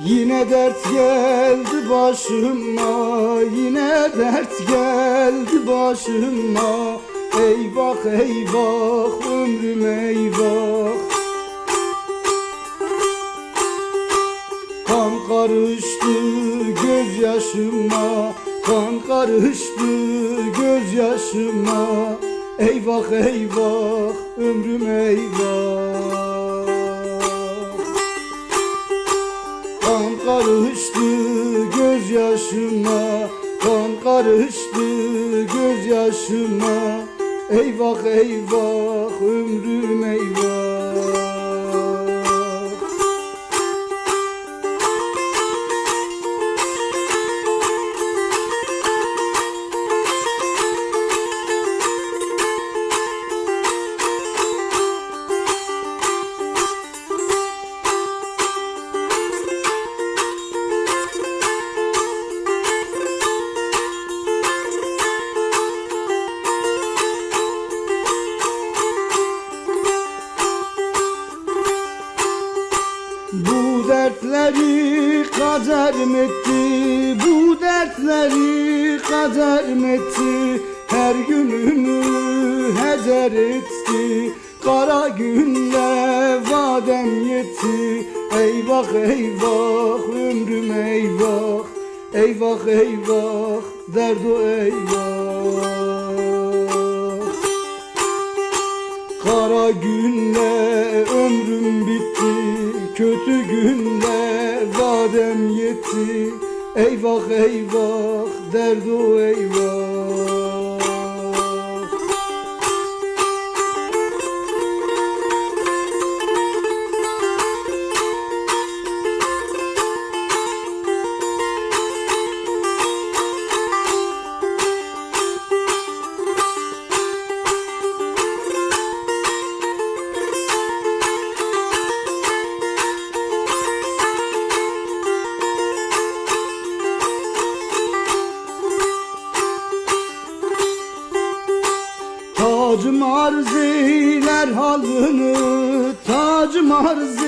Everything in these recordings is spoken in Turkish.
Yine dert geldi başıma Yine dert geldi başıma. Eyvah eyvah ömrüm eyvah. Kan karıştı gözyaşıma Kan karıştı gözyaşıma. Eyvah eyvah ömrüm eyvah gözyaşıma Kan karıştı gözyaşıma. Eyvah eyvah ömrüm eyvah Bu dertleri kader mi etti? Bu dertleri kader mi etti? Her günümü heder etti. Kara günle vadem yetti. Eyvah eyvah ömrüm eyvah. Eyvah eyvah derdo eyvah. Kara günle Kötü günle vadem yetti. Eyvah eyvah derdo eyvah Tacım arz halını Tacım arz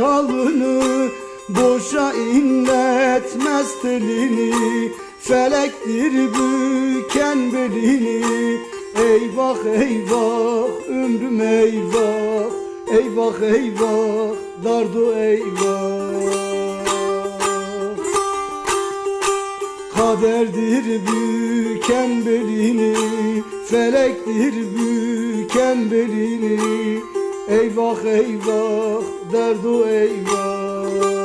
halını. Boşa inletmez telini Felektir büken belini. Eyvah eyvah ömrüm eyvah Eyvah eyvah dardo eyvah Kaderdir büken belini Felektir büken belini Eyvah eyvah derdo eyvah